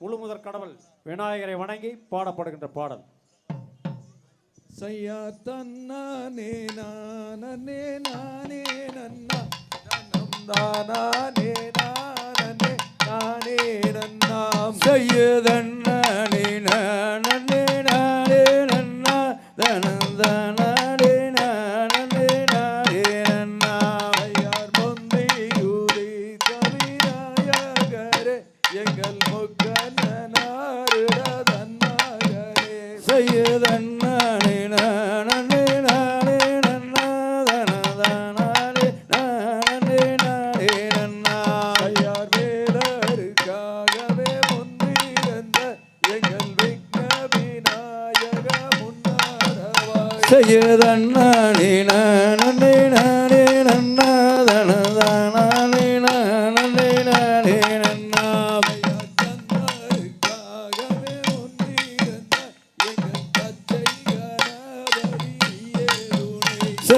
முழுமுதற் கடவுள் விநாயகரை வணங்கி பாடப்படுகின்ற பாடல். சையா தன்னானே நானே நானே நன்னா. தானானே நானே நானே நன்னாம் செய்யுதன்னே எங்கள் முக்கனாருட தன்னாகரே செய்யுதன்னே நானே நானே நன்னா தனந்தனே நானே நானே நன்னா. ஐயார் வேலருக்காகவே முன்னிருந்த எங்கள் விக்ன விநாயக முன்னாரவாய். செய்யுதன்னே நானே நானே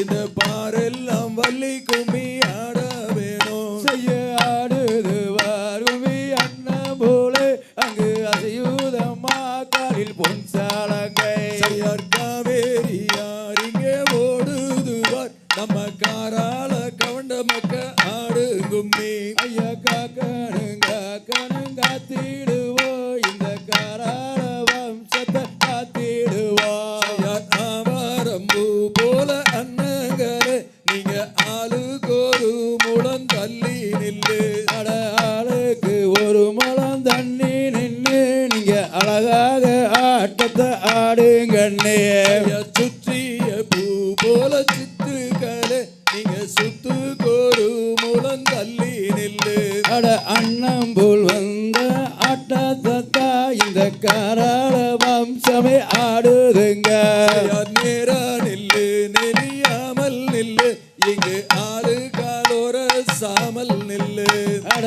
இந்த பாரெல்லாம் வள்ளி கும்மி ஆட வேணும். செய்ய ஆடுது வாருமி அண்ணன் போல அங்கு அசையூதம்மா காலில் பொன் சாலங்கை. சையார் காவேரி யார் இங்கே ஓடுதுவார்? நம்ம காரால கவண்ட மக்க அழகாக ஆட்டத்தை ஆடுங்கண்ணே சுற்றிய பூ போல சித்துக்களே நீங்க சுத்துக்கொரு முழம் தள்ளி நில்லு. அட அண்ணம் போல் வந்த ஆட்டத்தை இந்த காராள வம்சமே ஆடுதுங்க. நேரா நில்லு நெறியாமல் நில்லு. இங்கு ஆளு காலோர சாமல் நில்லு. அட